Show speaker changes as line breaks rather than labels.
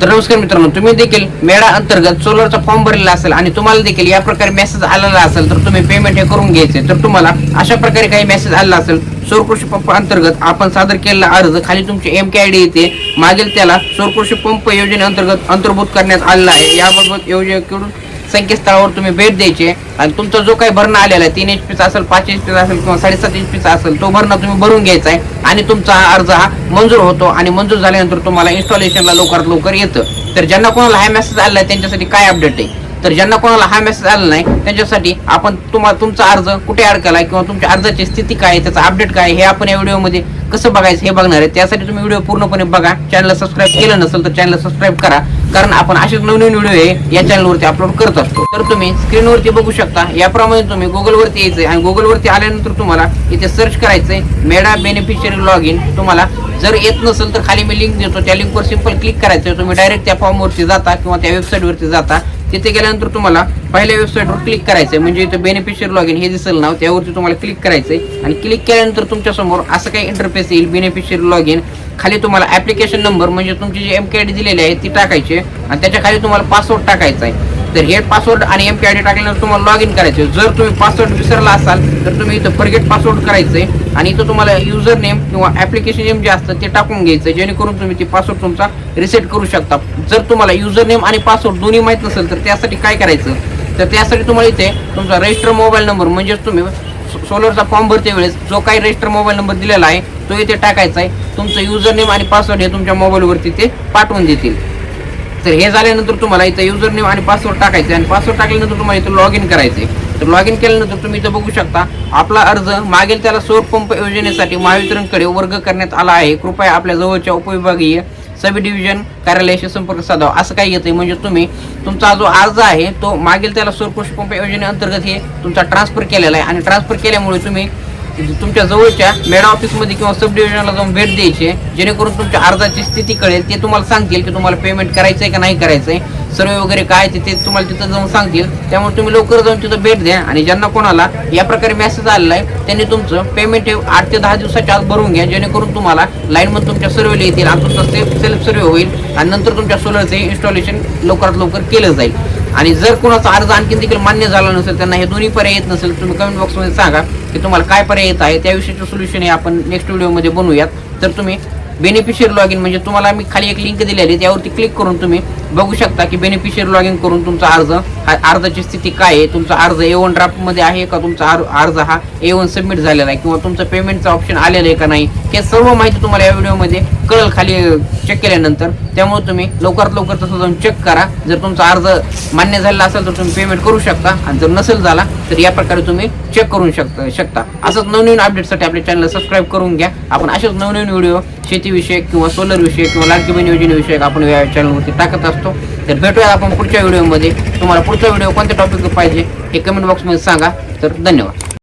तर नमस्कार मित्रांनो तुम्ही देखील मेळा अंतर्गत सोलरचा फॉर्म भरलेला असेल आणि तुम्हाला देखील या प्रकारे मेसेज आलेला असेल तर तुम्ही पेमेंट हे करून घ्यायचे. तर तुम्हाला अशा प्रकारे काही मेसेज आलेला असेल सौर कृषी पंप अंतर्गत आपण सादर केलेला अर्ज खाली तुमची एम के आय डी येते. मागील त्याला सौर कृषी पंप योजनेअंतर्गत अंतर्भूत करण्यात आलेला आहे. याबाबत योजनेकडून संकेतस्थळावर तुम्ही भेट द्यायची आणि तुमचा जो काही भरणा आलेला आहे तीन एच पीचा असेल पाच एच पीचा असेल किंवा साडेसात एच पीचा असेल तो भरणा तुम्ही भरून घ्यायचा आहे आणि तुमचा हा अर्ज हा मंजूर होतो आणि मंजूर झाल्यानंतर तुम्हाला इन्स्टॉलेशनला लवकरात लवकर येतं. तर ज्यांना कोणाला हा मेसेज आलेला आहे त्यांच्यासाठी काय अपडेट आहे? तर ज्यांना कोणाला हा मेसेज आला नाही त्यांच्यासाठी आपण तुम्हाला तुमचा अर्ज कुठे अडकला किंवा तुमच्या अर्जाची स्थिती काय आहे त्याचा अपडेट काय हे आपण या व्हिडिओमध्ये कसं बघायचं हे बघणार आहे. त्यासाठी तुम्ही व्हिडिओ पूर्णपणे बघा. चॅनलला सबस्क्राईब केलं नसेल तर चॅनलला सबस्क्राईब करा. कारण आपण असेच नवनवीन व्हिडिओ हे या चॅनलवरती अपलोड करत असतो. तर तुम्ही स्क्रीनवरती बघू शकता. याप्रमाणे तुम्ही गुगलवरती यायचंय आणि गुगलवरती आल्यानंतर तुम्हाला इथे सर्च करायचंय. मेडा बेनिफिशियरी लॉग इन तुम्हाला जर येत नसेल तर खाली मी लिंक देतो. त्या लिंकवर सिंपल क्लिक करायचं तुम्ही डायरेक्ट त्या फॉर्मवरती जाता किंवा त्या वेबसाईटवरती जाता. तिथे गेल्यानंतर तुम्हाला पहिल्या वेबसाईटवर क्लिक करायचंय. म्हणजे इथं बेनिफिशियरी लॉग इन हे दिसेल नाव त्यावरती तुम्हाला क्लिक करायचंय. आणि क्लिक केल्यानंतर तुमच्यासमोर असं काही इंटरफेस येईल बेनिफिशियरी लॉग इन खाली तुम्हाला ऍप्लिकेशन नंबर म्हणजे तुमची जी एम के आय डी दिलेली आहे ती टाकायची आणि त्याच्याखाली तुम्हाला पासवर्ड टाकायचा आहे. तर हे पासवर्ड आणि एम पी आय डी टाकल्यानंतर तुम्हाला लॉग इन करायचं जर तुम्ही पासवर्ड विसरला असाल तर तुम्ही इथं फॉरगेट पासवर्ड करायचंय आणि इथं तुम्हाला युजर नेम किंवा ऍप्लिकेशन नेम जे असतं ते टाकून घ्यायचं जेणेकरून तुम्ही ते पासवर्ड तुमचा रिसेट करू शकता. जर तुम्हाला युजर नेम आणि पासवर्ड दोन्ही माहीत नसेल तर त्यासाठी काय करायचं? तर त्यासाठी तुम्हाला इथे तुमचा रजिस्टर मोबाईल नंबर म्हणजेच तुम्ही सोलरचा फॉर्म भरते वेळेस जो काही रजिस्टर मोबाईल नंबर दिलेला आहे तो इथे टाकायचा आहे. तुमचं युजर नेम आणि पासवर्ड हे तुमच्या मोबाईलवरती ते पाठवून देतील. तर हे झाल्यानंतर तुम्हाला इथं युजर नेम आणि पासवर्ड टाकायचे आणि पासवर्ड टाकल्यानंतर तुम्हाला इथं लॉग इन करायचे तर लॉग इन केल्यानंतर तुम्ही इथं बघू शकता आपला अर्ज मागेल त्याला सौर पंप योजनेसाठी महावितरणकडे वर्ग करण्यात आला आहे. कृपया आपल्या जवळच्या उपविभागीय सब डिव्हिजन कार्यालयाशी संपर्क साधावा. असं काही येते म्हणजे तुम्ही तुमचा जो अर्ज आहे तो मागील त्याला सौर पंप योजनेअंतर्गत हे तुमचा ट्रान्सफर केलेला आहे. आणि ट्रान्सफर केल्यामुळे तुम्ही म्हणजे तुमच्या जवळच्या मेडा ऑफिसमध्ये किंवा सब डिव्हिजनला जाऊन भेट द्यायची आहे, जेणेकरून तुमच्या अर्जाची स्थिती कळेल ते तुम्हाला सांगतील की तुम्हाला पेमेंट करायचं आहे का नाही करायचं आहे सर्वे वगैरे काय ते ते तुम्हाला तिथं जाऊन सांगतील. त्यामुळे तुम्ही लवकर जाऊन तिथं भेट द्या आणि ज्यांना कोणाला या प्रकारे मेसेज आलेला आहे त्यांनी तुमचं पेमेंट हे आठ ते दहा दिवसाच्या आत भरून घ्या. जेणेकरून तुम्हाला लाईनमध्ये तुमच्या सर्वेला येतील. आणि तुमचं सेल्फ सेल्फ सर्वे होईल आणि नंतर तुमच्या सोलरचे इन्स्टॉलेशन लवकरात लवकर केलं जाईल. आणि जर कोणाचा अर्ज आणखी देखील मान्य झाला नसेल त्यांना हे दोन्ही पर्याय येत नसेल तुम्ही कमेंट बॉक्समध्ये सांगा. की तुम्हाला काय पर्याय येत आहे त्याविषयीचं सोल्युशन हे आपण नेक्स्ट व्हिडिओमध्ये बनवूयात. तर तुम्ही बेनिफिशियर लॉग इन म्हणजे तुम्हाला मी खाली एक लिंक दिलेली आहे त्यावरती क्लिक करून तुम्ही बघू शकता की बेनिफिशियर लॉग इन करून तुमचा अर्ज हा अर्जाची स्थिती काय आहे? तुमचा अर्ज ए वन ड्राफ्टमध्ये आहे का? तुमचा अर्ज हा ए वन सबमिट झालेला आहे किंवा तुमचं पेमेंटचं ऑप्शन आलेलं आहे का नाही? हे सर्व माहिती तुम्हाला या व्हिडिओमध्ये कळेल खाली चेक केल्यानंतर. त्यामुळे तुम्ही लवकरात लवकर तसं जाऊन चेक करा. जर तुमचा अर्ज मान्य झालेला असेल तर तुम्ही पेमेंट करू शकता. आणि जर नसेल झाला तर या प्रकारे तुम्ही चेक करू शकता शकता. असंच नवनवीन अपडेटसाठी आपल्या चॅनलला सबस्क्राईब करून घ्या. आपण असेच नवनवीन व्हिडिओ शेतीविषयक किंवा सोलर विषयक किंवा लाडकी बहीण योजनेविषयक आपण या चॅनलवरती टाकत असतो. असतो तर भेटूया आपण पुढच्या व्हिडिओमध्ये. तुम्हाला पुढचा व्हिडिओ कोणत्या टॉपिक पाहिजे हे कमेंट बॉक्समध्ये सांगा. तर धन्यवाद.